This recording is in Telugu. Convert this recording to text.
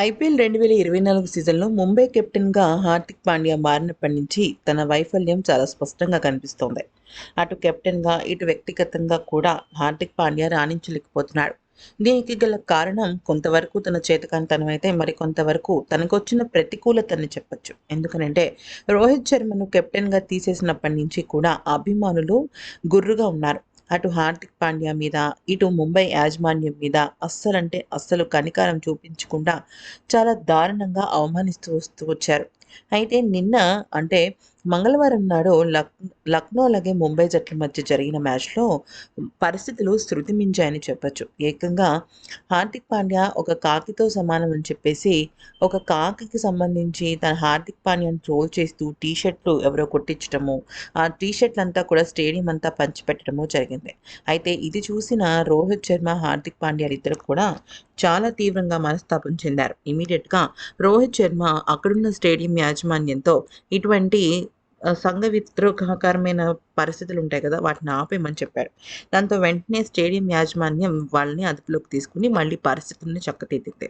ఐపీఎల్ రెండు వేల ఇరవై నాలుగు సీజన్లో ముంబై కెప్టెన్గా హార్దిక్ పాండ్యా మారినప్పటి నుంచి తన వైఫల్యం చాలా స్పష్టంగా కనిపిస్తోంది. అటు కెప్టెన్గా ఇటు వ్యక్తిగతంగా కూడా హార్దిక్ పాండ్యా రాణించలేకపోతున్నాడు. దీనికి గల కారణం కొంతవరకు తన చేతకాంతనం అయితే మరి కొంతవరకు తనకొచ్చిన ప్రతికూలతని చెప్పొచ్చు. ఎందుకనంటే రోహిత్ శర్మను కెప్టెన్గా తీసేసినప్పటి నుంచి కూడా అభిమానులు గుర్రుగా ఉన్నారు. అటు హార్దిక్ పాండ్యా మీద ఇటు ముంబై యాజమాన్యం మీద అస్సలంటే అస్సలు కనికారం చూపించకుండా చాలా దారుణంగా అవమానిస్తూ వస్తూ వచ్చారు. అయితే నిన్న అంటే మంగళవారం నాడు లక్ లక్నో అలాగే ముంబై జట్ల మధ్య జరిగిన మ్యాచ్లో పరిస్థితులు శృతి మించాయని చెప్పొచ్చు. ఏకంగా హార్దిక్ పాండ్యా ఒక కాకితో సమానం అని చెప్పేసి ఒక కాకికి సంబంధించి తన హార్దిక్ పాండ్యాను ట్రోల్ చేస్తూ టీ షర్ట్లు ఎవరో కొట్టించడము ఆ టీ షర్ట్లు అంతా కూడా స్టేడియం అంతా పంచిపెట్టడము జరిగింది. అయితే ఇది చూసిన రోహిత్ శర్మ హార్దిక్ పాండ్యా ఇద్దరు కూడా చాలా తీవ్రంగా మనస్తాపం చెందారు. ఇమీడియట్గా రోహిత్ శర్మ అక్కడున్న స్టేడియం యాజమాన్యంతో ఇటువంటి సంఘ విద్రోహకరమైన పరిస్థితులు ఉంటాయి కదా వాటిని ఆపేయమని చెప్పారు. దాంతో వెంటనే స్టేడియం యాజమాన్యం వాళ్ళని అదుపులోకి తీసుకుని మళ్ళీ పరిస్థితుల్ని చక్కదిద్దింది.